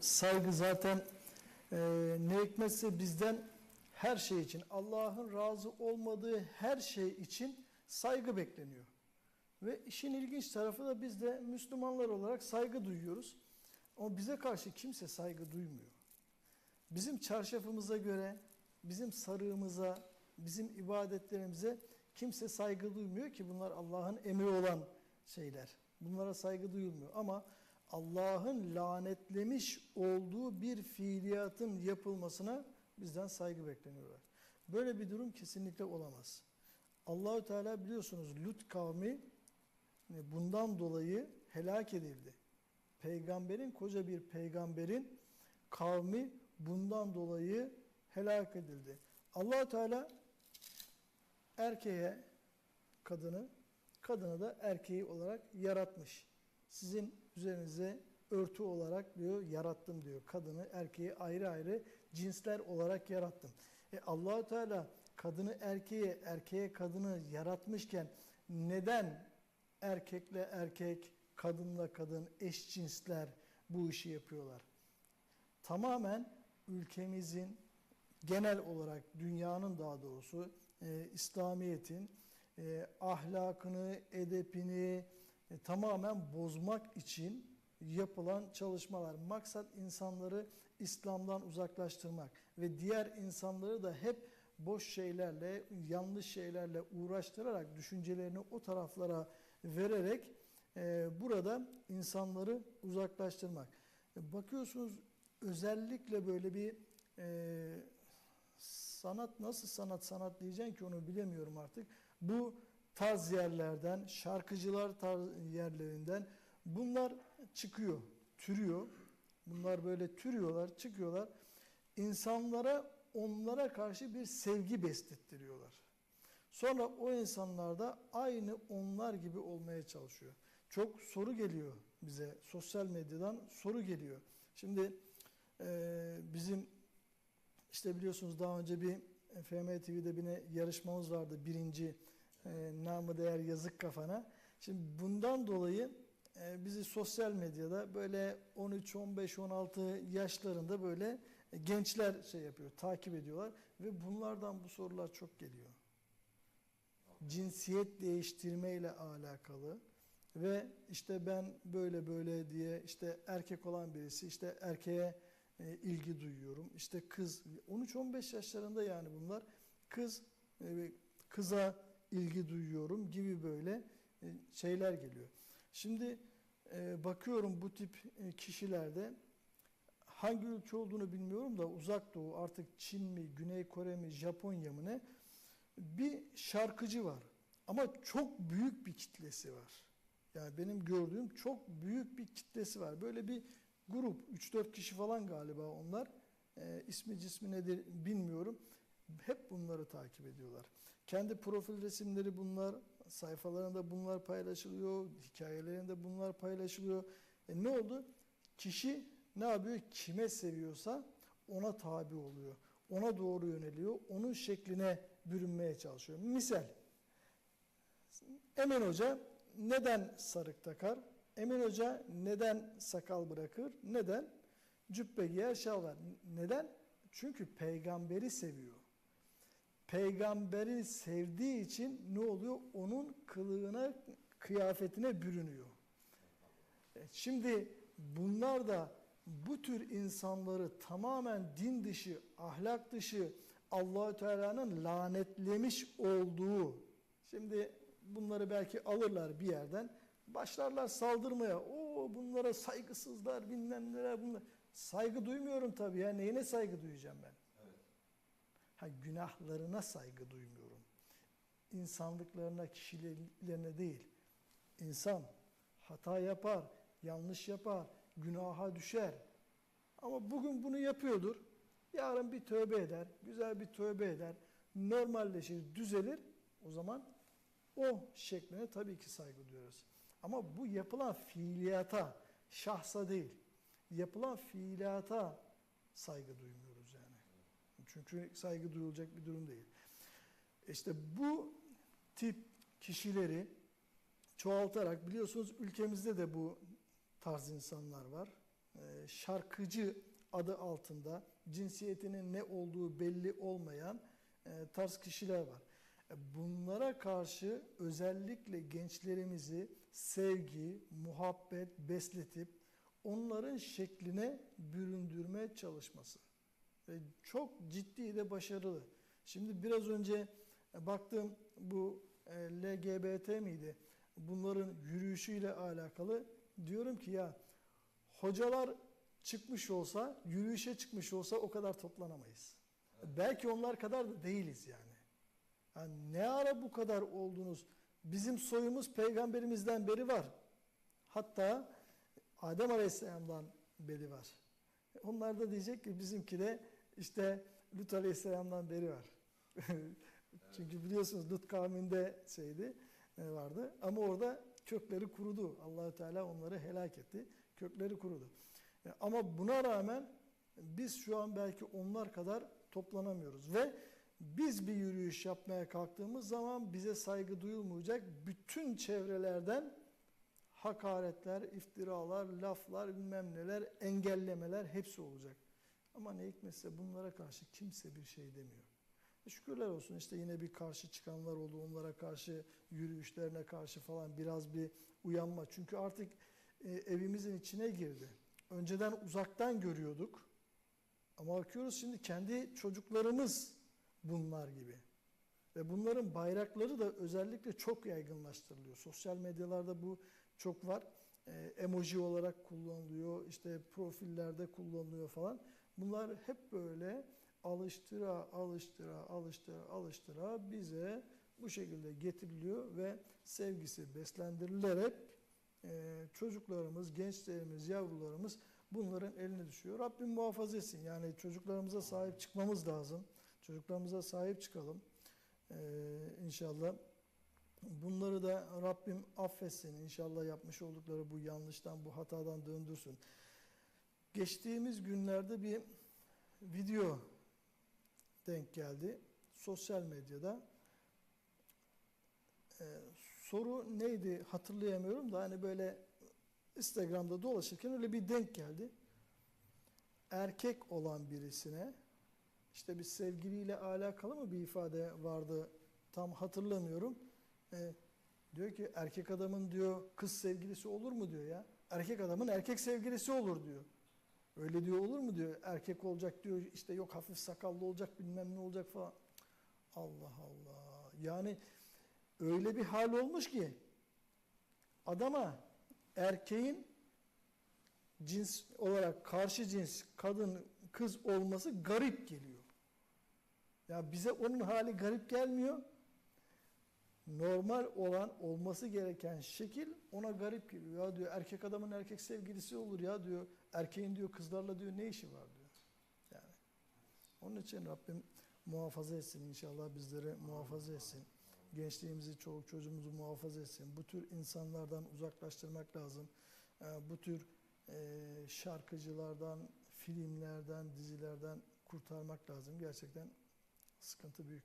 Saygı zaten e, ne hikmetse bizden her şey için, Allah'ın razı olmadığı her şey için saygı bekleniyor. Ve işin ilginç tarafı da biz de Müslümanlar olarak saygı duyuyoruz. Ama bize karşı kimse saygı duymuyor. Bizim çarşafımıza göre, bizim sarığımıza, bizim ibadetlerimize kimse saygı duymuyor ki bunlar Allah'ın emri olan şeyler. Bunlara saygı duyulmuyor ama Allah'ın lanetlemiş olduğu bir fiiliyatın yapılmasına bizden saygı bekleniyorlar. Böyle bir durum kesinlikle olamaz. Allahü Teala biliyorsunuz Lut kavmi e, bundan dolayı helak edildi. Peygamberin koca bir peygamberin kavmi bundan dolayı helak edildi. Allahü Teala erkeğe kadını, kadını da erkeği olarak yaratmış. Sizin üzerinize örtü olarak diyor yarattım diyor. Kadını, erkeği ayrı ayrı cinsler olarak yarattım. E Allahü Teala kadını erkeğe, erkeğe kadını yaratmışken neden erkekle erkek, kadınla kadın, eşcinsler bu işi yapıyorlar? Tamamen ülkemizin genel olarak dünyanın daha doğrusu e, İslamiyet'in e, ahlakını, edepini e, tamamen bozmak için yapılan çalışmalar. Maksat insanları İslam'dan uzaklaştırmak ve diğer insanları da hep boş şeylerle, yanlış şeylerle uğraştırarak düşüncelerini o taraflara vererek e, burada insanları uzaklaştırmak. E, bakıyorsunuz özellikle böyle bir e, sanat nasıl sanat sanat diyeceğim ki onu bilemiyorum artık. Bu tarz yerlerden, şarkıcılar tarz yerlerinden bunlar çıkıyor, türüyor. Bunlar böyle türüyorlar, çıkıyorlar. İnsanlara onlara karşı bir sevgi beslettiriyorlar. Sonra o insanlar da aynı onlar gibi olmaya çalışıyor. Çok soru geliyor bize sosyal medyadan soru geliyor. Şimdi e, bizim işte biliyorsunuz daha önce bir FM TV'de bir yarışmamız vardı. Birinci e, namı değer yazık kafana. Şimdi bundan dolayı e, bizi sosyal medyada böyle 13, 15, 16 yaşlarında böyle gençler şey yapıyor, takip ediyorlar ve bunlardan bu sorular çok geliyor. Cinsiyet değiştirme ile alakalı ve işte ben böyle böyle diye işte erkek olan birisi işte erkeğe e, ilgi duyuyorum. İşte kız 13-15 yaşlarında yani bunlar kız e, kıza ilgi duyuyorum gibi böyle e, şeyler geliyor. Şimdi e, bakıyorum bu tip e, kişilerde hangi ülke olduğunu bilmiyorum da uzak doğu artık Çin mi, Güney Kore mi, Japonya mı ne bir şarkıcı var. Ama çok büyük bir kitlesi var. Yani benim gördüğüm çok büyük bir kitlesi var. Böyle bir grup 3-4 kişi falan galiba onlar. E, ismi cismi nedir bilmiyorum. Hep bunları takip ediyorlar. Kendi profil resimleri bunlar, sayfalarında bunlar paylaşılıyor, hikayelerinde bunlar paylaşılıyor. E ne oldu? Kişi ne yapıyor? Kime seviyorsa ona tabi oluyor. Ona doğru yöneliyor. Onun şekline bürünmeye çalışıyor. Misal Emin Hoca neden sarık takar? Emin Hoca neden sakal bırakır? Neden? Cübbe giyer, şal var. Neden? Çünkü peygamberi seviyor. Peygamberi sevdiği için ne oluyor? Onun kılığına, kıyafetine bürünüyor. E, Şimdi bunlar da bu tür insanları tamamen din dışı, ahlak dışı Allahü Teala'nın lanetlemiş olduğu. Şimdi bunları belki alırlar bir yerden, başlarlar saldırmaya. O bunlara saygısızlar, bilmem neler bunlar. Saygı duymuyorum tabii ya. Neyine saygı duyacağım ben? Ha, günahlarına saygı duymuyorum. İnsanlıklarına, kişilerine değil. İnsan hata yapar, yanlış yapar, günaha düşer. Ama bugün bunu yapıyordur. Yarın bir tövbe eder, güzel bir tövbe eder, normalleşir, düzelir. O zaman o şekline tabii ki saygı duyuyoruz. Ama bu yapılan fiiliyata, şahsa değil, yapılan fiiliyata saygı duymuyoruz. Çünkü saygı duyulacak bir durum değil. İşte bu tip kişileri çoğaltarak biliyorsunuz ülkemizde de bu tarz insanlar var. e, şarkıcı adı altında cinsiyetinin ne olduğu belli olmayan e, tarz kişiler var. E, Bunlara karşı özellikle gençlerimizi sevgi, muhabbet besletip onların şekline büründürme çalışması. Ve çok ciddi de başarılı. Şimdi biraz önce baktım bu e, LGBT miydi? Bunların yürüyüşüyle alakalı diyorum ki ya hocalar çıkmış olsa, yürüyüşe çıkmış olsa o kadar toplanamayız. Belki onlar kadar da değiliz yani. Yani ne ara bu kadar oldunuz? Bizim soyumuz peygamberimizden beri var. Hatta Adem Aleyhisselam'dan beri var. Onlar da diyecek ki bizimki de işte Lut Aleyhisselam'dan beri var. Çünkü biliyorsunuz Lut kavminde şeydi e, vardı ama orada kökleri kurudu. Allahü Teala onları helak etti. Kökleri kurudu. E, Ama buna rağmen biz şu an belki onlar kadar toplanamıyoruz ve biz bir yürüyüş yapmaya kalktığımız zaman bize saygı duyulmayacak bütün çevrelerden hakaretler, iftiralar, laflar, bilmem neler, engellemeler hepsi olacak. Ama ne hikmetse bunlara karşı kimse bir şey demiyor. E Şükürler olsun işte yine bir karşı çıkanlar oldu. Onlara karşı yürüyüşlerine karşı falan biraz bir uyanma. Çünkü artık e, evimizin içine girdi. Önceden uzaktan görüyorduk. Ama bakıyoruz şimdi kendi çocuklarımız bunlar gibi. Ve bunların bayrakları da özellikle çok yaygınlaştırılıyor. Sosyal medyalarda bu çok var. E, emoji olarak kullanılıyor, işte profillerde kullanılıyor falan. Bunlar hep böyle alıştıra, alıştıra, alıştıra, alıştıra bize bu şekilde getiriliyor ve sevgisi beslendirilerek e, çocuklarımız, gençlerimiz, yavrularımız bunların eline düşüyor. Rabbim muhafaza etsin. Yani çocuklarımıza sahip çıkmamız lazım. Çocuklarımıza sahip çıkalım. E, inşallah. Bunları da Rabbim affetsin. İnşallah yapmış oldukları bu yanlıştan, bu hatadan döndürsün. Geçtiğimiz günlerde bir video denk geldi. Sosyal medyada. Ee, soru neydi hatırlayamıyorum da hani böyle Instagram'da dolaşırken öyle bir denk geldi. Erkek olan birisine işte bir sevgiliyle alakalı mı bir ifade vardı tam hatırlamıyorum. Ee, diyor ki erkek adamın diyor kız sevgilisi olur mu diyor ya. Erkek adamın erkek sevgilisi olur diyor. Öyle diyor olur mu diyor. Erkek olacak diyor işte yok hafif sakallı olacak bilmem ne olacak falan. Allah Allah. Yani öyle bir hal olmuş ki adama erkeğin cins olarak karşı cins kadın kız olması garip geliyor. Ya bize onun hali garip gelmiyor. Normal olan olması gereken şekil ona garip geliyor. Ya diyor erkek adamın erkek sevgilisi olur ya diyor. Erkeğin diyor kızlarla diyor ne işi var diyor. Yani onun için Rabbim muhafaza etsin inşallah bizleri muhafaza etsin. Gençliğimizi, çoluk çocuğumuzu muhafaza etsin. Bu tür insanlardan uzaklaştırmak lazım. Ee, Bu tür e, şarkıcılardan, filmlerden, dizilerden kurtarmak lazım. Gerçekten sıkıntı büyük.